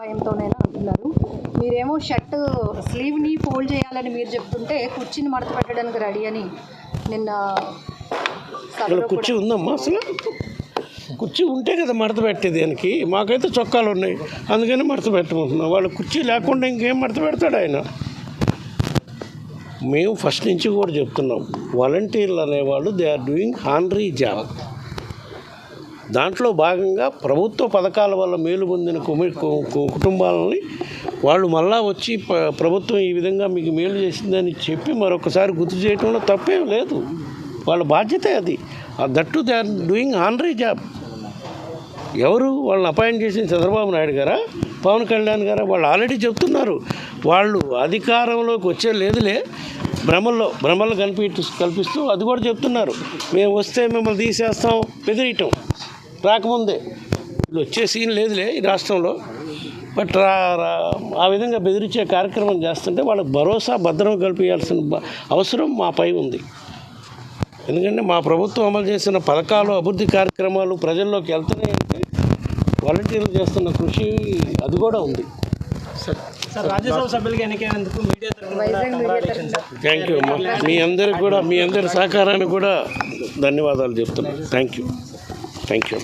భయంతోనైనా అంటున్నారు. మీరేమో shirt స్లీవ్ని fold చేయాలని మీరు చెప్తుంటే కుర్చీని మడత పెట్టడానికి రెడీ అని నిన్న కుర్చీ ఉందమ్మా అసలు? కుర్చీ ఉంటే కదా మడత పెట్టేది దానికి మాకైతే చొక్కాలు ఉన్నాయి. అందుకని మడత పెట్టమంటున్నాం. వాళ్ళు కుర్చీ లేకుండా ఇంకేం మడత పెడతాడు ఆయన? మేము ఫస్ట్ నుంచి కూడా చెప్తున్నాం. వాలంటీర్లు అనేవాళ్ళు they are doing honorary job. దాంట్లో భాగంగా ప్రభుత్వ పథకాల వల్ల మేలు పొందిన కు- కుటుంబాలని వాళ్ళు మళ్ళా వచ్చి ప్రభుత్వం ఈ విధంగా మీకు మేలు చేసిందని చెప్పి మరొకసారి గుర్తు చేయడంలో తప్పేం లేదు. వాళ్ళ బాధ్యతే అది. ఆ that they are doing honorary job. ఎవరు వాళ్ళని అపాయింట్ చేసిన చంద్రబాబు నాయుడు గారా పవన్ కళ్యాణ్ గారా వాళ్ళు ఆల్రెడీ చెప్తున్నారు. వాళ్ళు అధికారంలోకి వచ్చే లేదులే. భ్రమల్లో భ్రమలు కల్పి కల్పిస్తూ అది కూడా చెప్తున్నారు. మేము వస్తే మిమ్మల్ని తీసేస్తాం బెదిరియటం రాకముందే. వీళ్ళు వచ్చే సీన్ లేదులే ఈ రాష్ట్రంలో. బట్ రా రా- ఆ విధంగా బెదిరించే కార్యక్రమం చేస్తుంటే వాళ్ళకి భరోసా భద్రం కల్పించాల్సిన అవసరం మాపై ఉంది. ఎందుకంటే మా ప్రభుత్వం అమలు చేసిన పథకాలు అభివృద్ధి కార్యక్రమాలు ప్రజల్లోకి వెళ్తున్నాయంటే వాలంటీర్లు చేస్తున్న కృషి అది కూడా ఉంది. థ్యాంక్ యూ అమ్మా. మీ అందరికి కూడా మీ అందరి సహకారానికి కూడా ధన్యవాదాలు చెప్తున్నాను థ్యాంక్ యూ థ్యాంక్ యూ